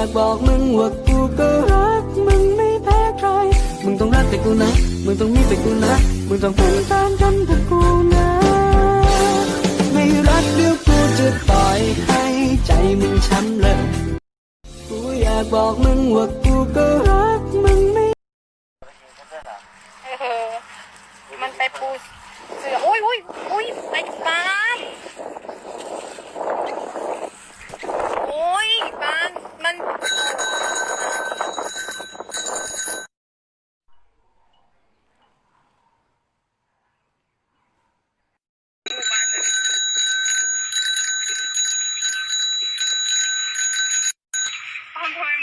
ากบอกมึงว่ากูก็รักมึงไม่แพ้ใคร มึงต้องรักแต่กูนะ มึงต้องมีแต่กูนะ มึงต้องเป็นแฟนกันกับกูนะ ไม่รักเดี๋ยวกูจะปล่อยให้ใจมึงช้ำเลย กูอยากบอกมึงว่ากูก็รัก มึงไม่ เออ มันไปปูเสือ อุ้ยอุ้ยอุ้ยไปปาล์มโอ้ยปาล์มมัน โ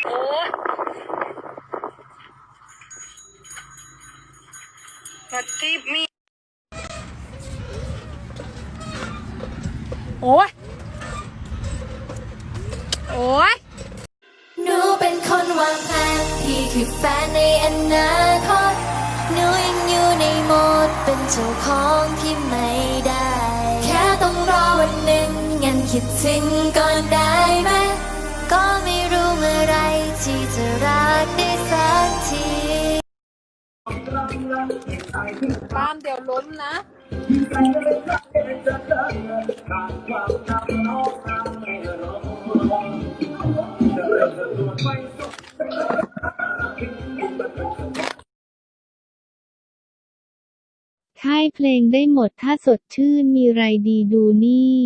อ้ยรถจีบมีโอ้ย โอ้ย หนูเป็นคนวางแผนพี่คือแฟนในอนาคตหนูยังอยู่ในโหมดเป็นเจ้าของที่ไม่ได้ แค่ต้องรอวันหนึ่งงั้นคิดถึงก่อนได้ไหมก็ไม่ บ้านเดี๋ยวล้มนะค่ายเพลงได้หมดถ้าสดชื่นมีไรดีดูนี่